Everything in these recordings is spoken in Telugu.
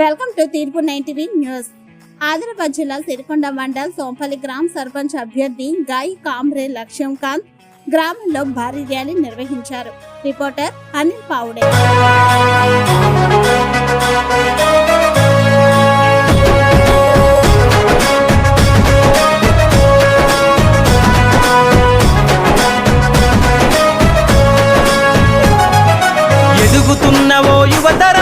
Welcome to Teerpu nine TV news. Adilabad జిల్లా సిరికొండ మండల్ సోంపల్లి గ్రామ సర్పంచ్ అభ్యర్థి గాయి కామ్రే లక్ష్యం కాంత్ గ్రామంలో భారీ ర్యాలీ నిర్వహించారు. రిపోర్టర్ అనిల్ పావుడే. ఎదుగుతున్న ఓ యువతర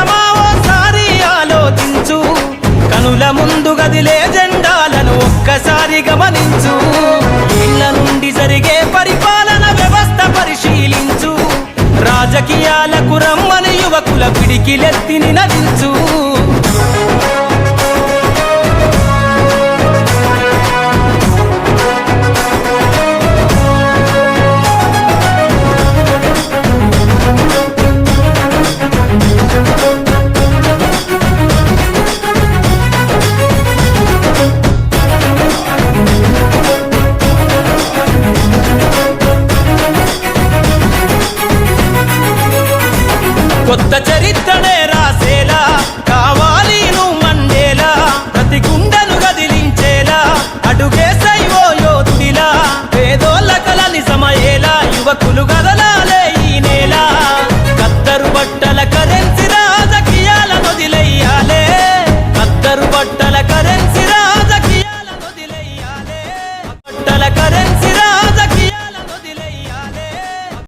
కనుల ముందు గదిలే జెండాలను ఒక్కసారి గమనించు. ఇళ్ళ నుండి జరిగే పరిపాలన వ్యవస్థ పరిశీలించు. రాజకీయాలకు రమ్మని యువకుల పిడికిలెత్తిని నినదించు. కొత్త చరిత్రనే రాసేలా కావాలి నువ్వు మండేలా ప్రతి గుండెను కదిలించేలా అడుగేసైవో యోధుడిలా పేదోళ్ళ కలని సమయేలా యువకులు గదలు